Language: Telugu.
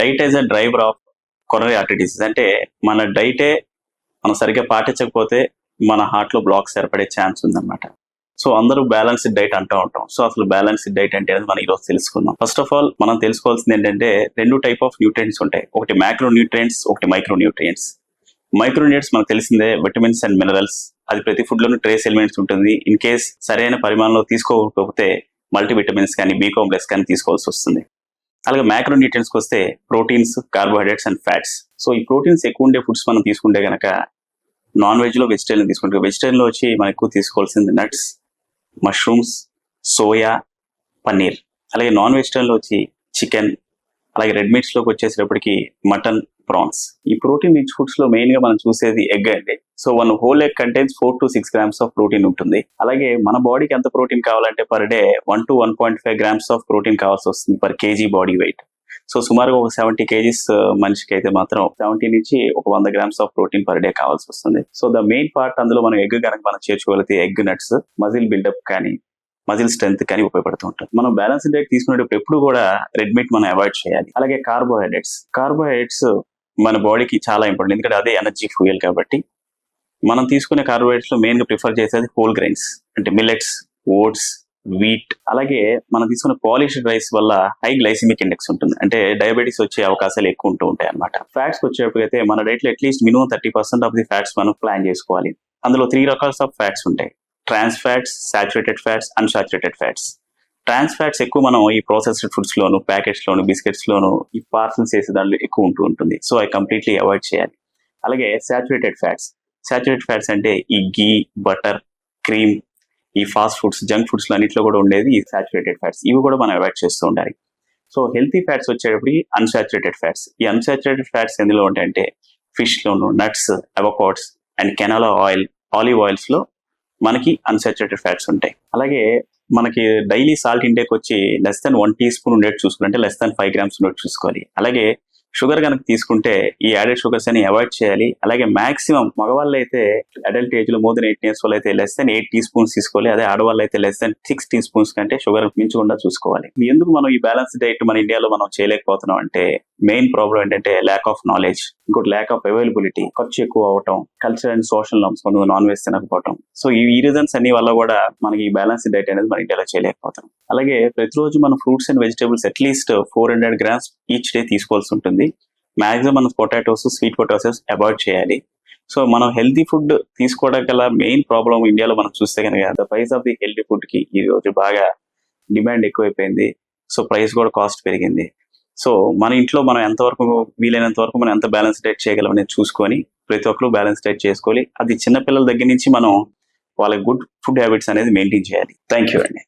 Diet is a driver of coronary heart disease అంటే మన డైటే మనం సరిగ్గా పాటించకపోతే మన హార్ట్లో బ్లాక్స్ ఏర్పడే ఛాన్స్ ఉందన్నమాట. సో అందరూ బ్యాలెన్స్డ్ డైట్ అంటూ ఉంటాం. సో అసలు బ్యాలెన్స్డ్ డైట్ అంటే మనం ఈరోజు తెలుసుకుందాం. ఫస్ట్ ఆఫ్ ఆల్ మనం తెలుసుకోవాల్సింది ఏంటంటే రెండు టైప్ ఆఫ్ న్యూట్రియంట్స్ ఉంటాయి. ఒకటి మ్యాక్రో న్యూట్రియంట్స్ ఒకటి మైక్రో న్యూట్రియంట్స్ మైక్రో న్యూట్రియంట్స్ మనకు తెలిసిందే విటమిన్స్ అండ్ మినరల్స్ అది ప్రతి ఫుడ్లోనూ ట్రేస్ ఎలిమెంట్స్ ఉంటుంది. ఇన్ కేస్ సరైన పరిమాణంలో తీసుకోకపోతే మల్టీ విటమిన్స్ కానీ బీ కాంప్లెక్స్ కానీ తీసుకోవాల్సి వస్తుంది. అలాగే మ్యాక్రో న్యూట్రియన్స్కి వస్తే proteins carbohydrates and fats so ఈ ప్రోటీన్స్ ఎక్కువ ఉండే ఫుడ్స్ మనం తీసుకుంటే కనుక నాన్ వెజ్లో వెజిటేరియన్ తీసుకుంటే వెజిటేరియన్లో వచ్చి మనం ఎక్కువ తీసుకోవాల్సింది నట్స్ మష్రూమ్స్ సోయా పన్నీర్. అలాగే నాన్ వెజిటేరియన్లో వచ్చి చికెన్ అలాగే రెడ్ మీట్స్లోకి వచ్చేసేటప్పటికి మటన్ ప్రాన్స్ ఈ ప్రోటీన్ రిచ్ ఫుడ్స్లో మెయిన్గా మనం చూసేది ఎగ్ అండి. So one whole egg contains four to six grams of protein ఉంటుంది. అలాగే మన బాడీకి ఎంత ప్రోటీన్ కావాలంటే per day one to one point five grams of protein కావాల్సి వస్తుంది per kg body weight so సుమారుగా ఒక సెవెంటీ కేజీస్ మనిషికి అయితే మాత్రం సెవెంటీ నుంచి ఒక వంద grams of protein per day కావాల్సి వస్తుంది. సో ద మెయిన్ పార్ట్ అందులో మనం ఎగ్ కనుక మనం చేర్చుకోగలిగితే ఎగ్ నట్స్ మజిల్ బిల్డప్ కానీ మజిల్ స్ట్రెంత్ కానీ ఉపయోగపడుతూ ఉంటుంది. మనం బ్యాలెన్స్ డైట్ తీసుకునేటప్పుడు ఎప్పుడు కూడా రెడ్ మీట్ మనం అవాయిడ్ చేయాలి. అలాగే కార్బోహైడ్రేట్స్ కార్బోహైడ్రేట్స్ మన బాడీకి చాలా ఇంపార్టెంట్ ఎందుకంటే అదే ఎనర్జీ ఫ్యూయల్ కాబట్టి మనం తీసుకునే కార్బోహైడ్రేట్స్లో మెయిన్గా ప్రిఫర్ చేసేది హోల్ గ్రైన్స్ అంటే మిల్లెట్స్ ఓట్స్ వీట్ అలాగే మనం తీసుకున్న పాలిష్డ్ రైస్ వల్ల హై గ్లైసిమిక్ ఇండెక్స్ ఉంటుంది. అంటే డయాబెటీస్ వచ్చే అవకాశాలు ఎక్కువ ఉంటూ ఉంటాయి అనమాట ఫ్యాట్స్ వచ్చేటప్పటికైతే మన డైట్లో at least minimum thirty percent of the fats మనం ప్లాన్ చేసుకోవాలి. అందులో త్రీ రకాల్స్ ఆఫ్ ఫ్యాట్స్ ఉంటాయి. Trans fats saturated fats unsaturated fats trans fats ఎక్కువ మనం ఈ ప్రాసెస్డ్ ఫుడ్స్ లోను ప్యాకెట్స్ లోను బిస్కెట్స్ లోను ఈ పార్సల్స్ చేసే దాంట్లో ఎక్కువ ఉంటూ ఉంటుంది. సో అవి కంప్లీట్లీ అవాయిడ్ చేయాలి. అలాగే సాచురేటెడ్ ఫ్యాట్స్ సాచురేటెడ్ ఫ్యాట్స్ అంటే ఈ గీ బటర్ క్రీమ్ ఈ ఫాస్ట్ ఫుడ్స్ జంక్ ఫుడ్స్ అన్నింటిలో కూడా ఉండేది ఈ సాచురేటెడ్ ఫ్యాట్స్ ఇవి కూడా మనం అవాయిడ్ చేస్తూ ఉండాలి. సో హెల్తీ ఫ్యాట్స్ వచ్చేటప్పుడు అన్సాచురేటెడ్ ఫ్యాట్స్ ఈ అన్సాచురేటెడ్ ఫ్యాట్స్ ఎందులో ఉంటాయంటే fish loan nuts avocados and canola oil olive ఆయిల్స్లో మనకి అన్సాచురేటెడ్ ఫ్యాట్స్ ఉంటాయి. అలాగే మనకి డైలీ సాల్ట్ ఇంటేక్ వచ్చి less than one teaspoon ఉండేది చూసుకోవాలి. అంటే లెస్ దెన్ ఫైవ్ గ్రామ్స్ ఉండేది చూసుకోవాలి. అలాగే షుగర్ కనుక తీసుకుంటే ఈ యాడెడ్ షుగర్స్ అని అవాయిడ్ చేయాలి. అలాగే మాక్సిమం మగవాళ్ళు అయితే అడల్ట్ ఏజ్లో మోర్ దెన్ ఎయిట్ ఇయర్స్ వాళ్ళు అయితే less than eight teaspoons తీసుకోవాలి. అదే ఆడవాళ్ళు అయితే less than six teaspoons కంటే షుగర్ మించకుండా చూసుకోవాలి. ఎందుకు మనం ఈ బ్యాలెన్స్ డైట్ మన ఇండియాలో మనం చేయలేకపోతున్నాం అంటే మెయిన్ ప్రాబ్లం ఏంటంటే ల్యాక్ ఆఫ్ నాలెడ్జ్ ఇంకోటి ల్యాక్ ఆఫ్ అవైలబిలిటీ ఖర్చు ఎక్కువ అవటం కల్చర్ అండ్ సోషల్ నామ్స్ కొంత నాన్ వెజ్ తినకపోవటం. సో ఈ రీజన్స్ అన్ని వల్ల కూడా మనకి ఈ బ్యాలెన్స్ డైట్ అనేది మన ఇండియాలో చేయలేకపోతాం. అలాగే ప్రతిరోజు మనం fruits and vegetables at least four hundred grams each day తీసుకోవాల్సి ఉంటుంది. మాక్సిమం మనం పొటాటోస్ స్వీట్ పొటాటోస్ అవాయిడ్ చేయాలి. సో మనం హెల్తీ ఫుడ్ తీసుకోవడం గల మెయిన్ ప్రాబ్లం ఇండియాలో మనం చూస్తే కనుక the price of the healthy ఫుడ్కి ఈ రోజు బాగా డిమాండ్ ఎక్కువైపోయింది. సో ప్రైస్ కూడా కాస్ట్ పెరిగింది. సో మన ఇంట్లో మనం ఎంతవరకు వీలైనంత వరకు మనం ఎంత బ్యాలెన్స్ డైట్ చేయగలం అనేది చూసుకొని ప్రతి ఒక్కరు బ్యాలెన్స్ డైట్ చేసుకోవాలి. అది చిన్నపిల్లల దగ్గర నుంచి మనం వాళ్ళ గుడ్ ఫుడ్ హ్యాబిట్స్ అనేది మెయింటైన్ చేయాలి. థ్యాంక్ యూ అండి.